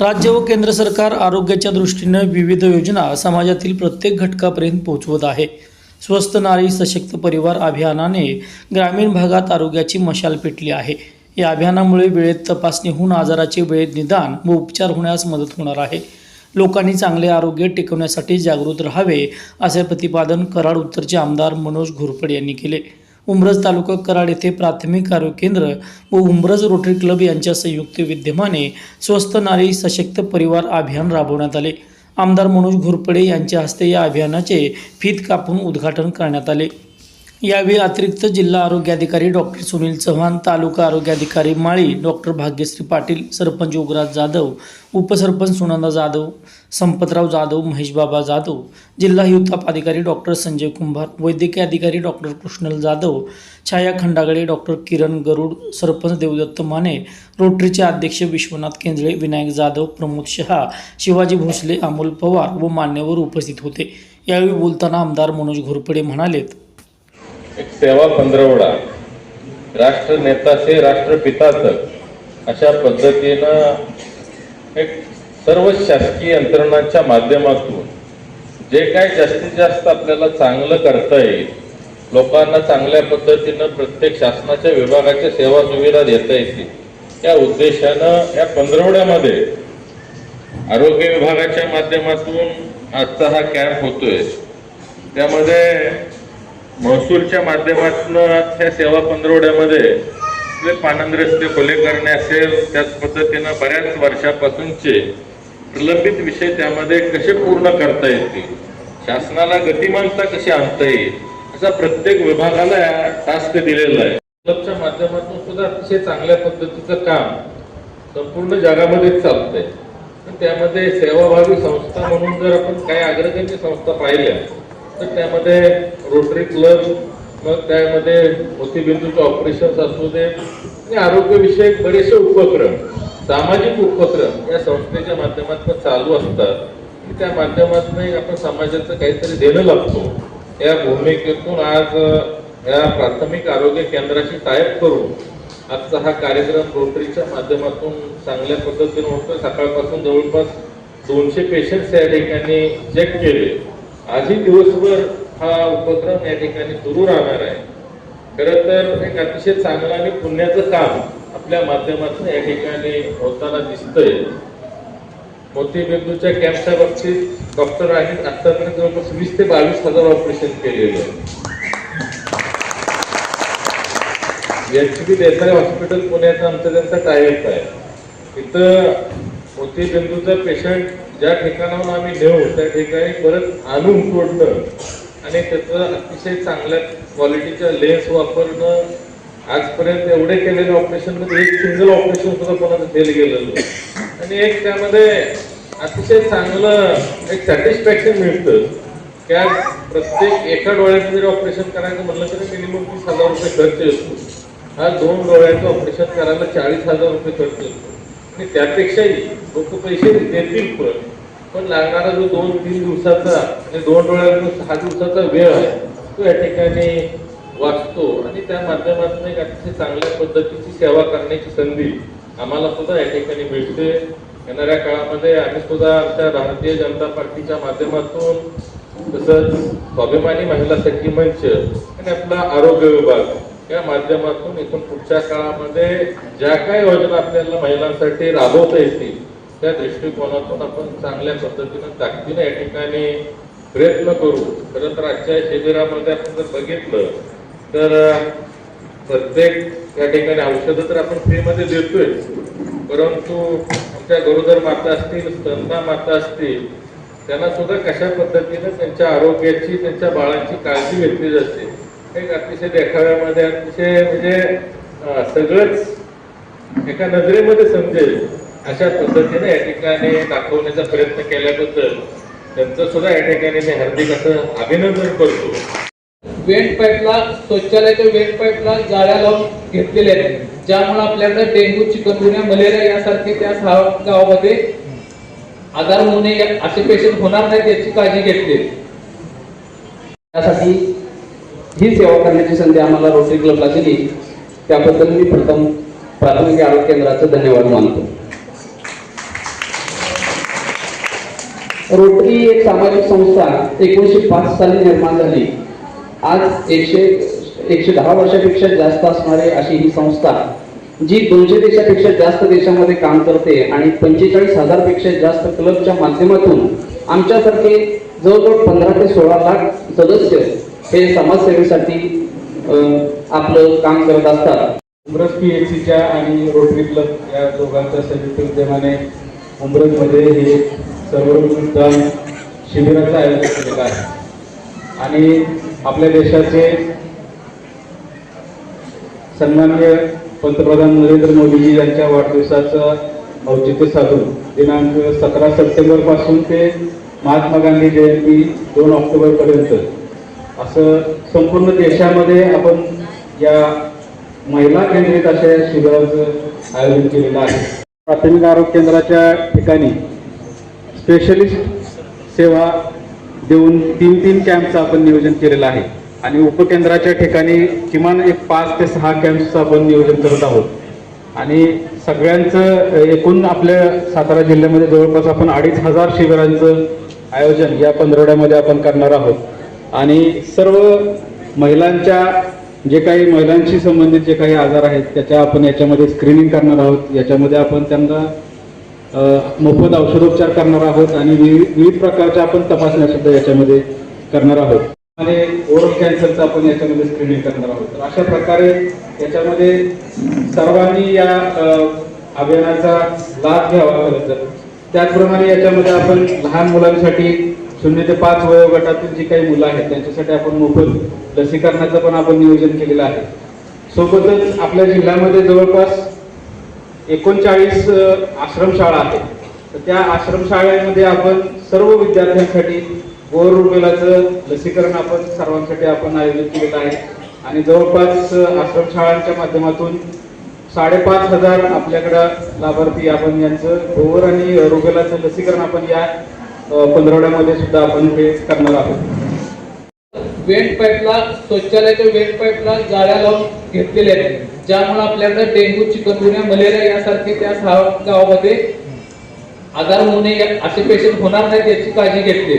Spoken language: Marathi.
राज्य व केंद्र सरकार आरोग्याच्या दृष्टीनं विविध योजना समाजातील प्रत्येक घटकापर्यंत पोहोचवत आहे. स्वस्त नारी सशक्त परिवार अभियानाने ग्रामीण भागात आरोग्याची मशाल पेटली आहे. या अभियानामुळे वेळेत तपासणी होऊन आजाराचे वेळेत निदान व उपचार होण्यास मदत होणार आहे. लोकांनी चांगले आरोग्य टिकवण्यासाठी जागृत राहावे असे प्रतिपादन कराड उत्तरचे आमदार मनोज घोरपड यांनी केले. उंब्रज तालुका कराड येथे प्राथमिक आरोग्य केंद्र व उंब्रज रोटरी क्लब यांच्या संयुक्त विद्यमाने स्वस्त नारी सशक्त परिवार अभियान राबवण्यात आले. आमदार मनोज घोरपडे यांच्या हस्ते या अभियानाचे फीत कापून उद्घाटन करण्यात आले. यावेळी अतिरिक्त जिल्हा आरोग्याधिकारी डॉक्टर सुनील चव्हाण तालुका आरोग्याधिकारी माळी डॉक्टर भाग्यश्री पाटील सरपंच योगराज जाधव उपसरपंच सुनंदा जाधव संपतराव जाधव महेशबाबा जाधव जिल्हा युथाप अधिकारी डॉक्टर संजय कुंभार वैद्यकीय अधिकारी डॉक्टर कृष्णल जाधव छाया खंडागळे डॉक्टर किरण गरुड सरपंच देवदत्त माने रोटरीचे अध्यक्ष विश्वनाथ केंद्रे विनायक जाधव प्रमोद शहा शिवाजी भोसले अमोल पवार व मान्यवर उपस्थित होते. यावेळी बोलताना आमदार मनोज घोरपडे म्हणालेत एक सेवा पंधरवडा. राष्ट्र नेता से राष्ट्रपिता तक अशा पद्धतीनं एक सर्व शासकीय यंत्रणांच्या माध्यमातून जे काय जास्तीत जास्त आपल्याला चांगलं करता येईल लोकांना चांगल्या पद्धतीनं प्रत्येक शासनाच्या विभागाच्या सेवा सुविधा देता येतील या उद्देशानं या पंधरवड्यामध्ये आरोग्य विभागाच्या माध्यमातून आजचा हा कॅम्प होतोय. त्यामध्ये महसूलच्या माध्यमातून ह्या सेवा पंधरवड्यामध्ये आपले पानंद रस्ते खुले करणे असेल त्याच पद्धतीनं बऱ्याच वर्षापासूनचे प्रलंबित विषय त्यामध्ये कसे पूर्ण करता येतील? शासनाला गतिमानता कशी आणता येईल? असा प्रत्येक विभागाला टास्क दिलेला आहे. क्लबच्या माध्यमातून सुद्धा अतिशय चांगल्या पद्धतीचं काम संपूर्ण जगामध्ये चालतंय. पण त्यामध्ये सेवाभावी संस्था म्हणून जर आपण काही अग्रगण्य संस्था पाहिल्या तर त्यामध्ये रोटरी क्लब मग त्यामध्ये मोतीबिंदूचं ऑपरेशन्स असू दे आणि आरोग्यविषयक बरेचसे उपक्रम सामाजिक उपक्रम या संस्थेच्या माध्यमातून चालू असतात. त्या माध्यमातून आपण समाजाचं काहीतरी देणं लागतो. या भूमिकेतून आज या प्राथमिक आरोग्य केंद्राशी टायप करून आजचा हा कार्यक्रम रोटरीच्या माध्यमातून चांगल्या पद्धतीने होतो सकाळपासून जवळपास दोनशे पेशंट्स या ठिकाणी चेक केले. आजही दिवसभर हा उपक्रम या ठिकाणी सुरू राहणार आहे. खरं तर एक अतिशय चांगलं आणि पुण्याचं काम आपल्या माध्यमातून या ठिकाणी होताना दिसतंय. मोतीबिंदूच्या कॅम्पच्या बाबतीत डॉक्टर आहेत. आतापर्यंत जवळपास वीस ते बावीस हजार ऑपरेशन केलेले आहे. एच पी देसाई हॉस्पिटल पुण्याचा आमचा त्यांचा टायप आहे. इथं मोतीबिंदूचा पेशंट ज्या ठिकाणाहून आम्ही नेऊ त्या ठिकाणी परत आणून तोडणं आणि त्याचं अतिशय चांगल्या क्वालिटीच्या लेन्स वापरणं आजपर्यंत एवढे केलेले ऑपरेशनमध्ये एक सिंगल ऑपरेशन सुद्धा कोणाचं केलं गेलेलं आणि एक त्यामध्ये अतिशय चांगलं एक सॅटिस्फॅक्शन मिळतं त्या प्रत्येक एका डोळ्याचं जरी ऑपरेशन करायचं म्हटलं तरी मिनिमम तीस हजार रुपये खर्च येतो. हा दोन डोळ्याचं ऑपरेशन करायला चाळीस हजार रुपये खर्च येतो. आणि त्यापेक्षाही लोक पैसे देतील पण. पण लागणारा जो दोन तीन दिवसाचा आणि दोन डोळ्याचा जो सहा दिवसाचा वेळ आहे तो या ठिकाणी वाचतो. आणि त्या माध्यमातून एक अतिशय चांगल्या पद्धतीची सेवा करण्याची संधी आम्हाला सुद्धा या ठिकाणी मिळते. येणाऱ्या काळामध्ये आम्ही सुद्धा आमच्या भारतीय जनता पार्टीच्या माध्यमातून तसंच स्वाभिमानी महिला सखी मंच आणि आपला आरोग्य विभाग या माध्यमातून इथून पुढच्या काळामध्ये ज्या काही योजना आपल्याला महिलांसाठी राबवता येतील त्या दृष्टिकोनातून आपण चांगल्या पद्धतीनं ताकदीनं या ठिकाणी प्रयत्न करू. खरं तर आजच्या शिबिरामध्ये आपण जर बघितलं तर प्रत्येक या ठिकाणी औषधं तर आपण फ्रीमध्ये देतोय. परंतु आमच्या गरोदर माता असतील स्तनदा माता असतील त्यांना सुद्धा कशा पद्धतीने त्यांच्या आरोग्याची त्यांच्या बाळांची काळजी घेतली जाते एक अतिशय देखाव्यामध्ये अतिशय म्हणजे सगळंच एका नजरेमध्ये समजेल. अशा पद्धतीने या ठिकाणी दाखवण्याचा प्रयत्न केल्याबद्दल त्यांचं सुद्धा या ठिकाणी मी हार्दिक असं अभिनंदन करतो. वेंट पाईपला शौचालयाच्या वेंट पाईपला जाळ्या लावून घेतलेल्या आहेत ज्यामुळे आपल्याकडे डेंग्यू चिकनगुन्या मलेरिया यासारखे त्या गावामध्ये आजार होऊ नये असे पेशंट होणार नाहीत याची काळजी घेतली. त्यासाठी ही सेवा करण्याची संधी आम्हाला रोटरी क्लबला दिली. त्याबद्दल मी प्रथम प्राथमिक आरोग्य केंद्राचं धन्यवाद मानतो. रोटरी एक सामाजिक संस्था एकोणीसशे पाच साली निर्माण झाली. आज एकशे एकशे दहा वर्षापेक्षा जास्त असणारी अशी ही संस्था जी दोनशे देशापेक्षा जास्त देशामध्ये काम करते आणि पंचेचाळीस हजारपेक्षा जास्त क्लबच्या माध्यमातून आमच्यासारखे जवळजवळ पंधरा ते सोळा लाख सदस्य हे समाजसेवेसाठी आपलं काम करत असतात. उमरस पी एच सीच्या आणि रोटरी क्लब या दोघांच्या संयुक्त विद्यमाने उमरसमध्ये हे सर्वोत्तम शिबिराचं आयोजन केलेलं आहे. आणि आपल्या देशाचे सन्माननीय पंतप्रधान नरेंद्र मोदीजी यांच्या वाढदिवसाचं औचित्य साधून दिनांक सतरा सप्टेंबरपासून ते महात्मा गांधी जयंती दोन ऑक्टोबर पर्यंत असं संपूर्ण देशामध्ये आपण या महिला केंद्रित अशा शिबिराचं आयोजन केलेलं आहे. प्राथमिक आरोग्य केंद्राच्या ठिकाणी स्पेशलिस्ट सेवा देऊन तीन तीन कॅम्पचं आपण नियोजन केलेलं आहे. आणि उपकेंद्राच्या ठिकाणी किमान एक पाच ते सहा कॅम्पचं आपण नियोजन करत आहोत. आणि सगळ्यांचं एकूण आपल्या सातारा जिल्ह्यामध्ये जवळपास आपण अडीच हजार शिबिरांचं आयोजन या पंधरवड्यामध्ये आपण करणार आहोत. आणि सर्व महिलांच्या जे काही महिलांशी संबंधित जे काही आजार आहेत त्याच्या आपण याच्यामध्ये स्क्रीनिंग करणार आहोत. याच्यामध्ये आपण त्यांना मोफत औषधोपचार करणार आहोत आणि विविध विविध प्रकारच्या आपण तपासण्या सुद्धा याच्यामध्ये करणार आहोत. आणि ओरल कॅन्सरचं आपण याच्यामध्ये स्क्रीनिंग करणार आहोत. तर अशा प्रकारे याच्यामध्ये सर्वांनी या अभियानाचा लाभ घ्यावा खरं तर त्याचप्रमाणे याच्यामध्ये आपण लहान मुलांसाठी शून्य ते पाच वयोगटातील जी काही मुलं आहेत त्यांच्यासाठी आपण मोफत लसीकरणाचं पण आपण नियोजन केलेलं आहे. सोबतच आपल्या जिल्ह्यामध्ये जवळपास एकोणचाळीस आश्रमशाळा आहेत तर त्या आश्रमशाळेमध्ये आपण सर्व विद्यार्थ्यांसाठी गोर रुबेलाचं लसीकरण आपण सर्वांसाठी आपण आयोजित केलेलं आहे. आणि जवळपास आश्रमशाळांच्या माध्यमातून साडेपाच हजार आपल्याकडं लाभार्थी आपण यांचं गोवर आणि रुबेलाचं लसीकरण आपण या पंधरवड्यामध्ये सुद्धा आपण हे करणार आहोत. वेंट पाईपला शौचालयाच्या वेंट पाईपला जाळ्या लावून घेतलेल्या आहेत. ज्यामुळे आपल्याकडे डेंग्यू चिकनगुन्या मलेरिया यासारखे त्या गावामध्ये आजार होऊ नये असे पेशंट होणार नाहीत याची काळजी घेतली.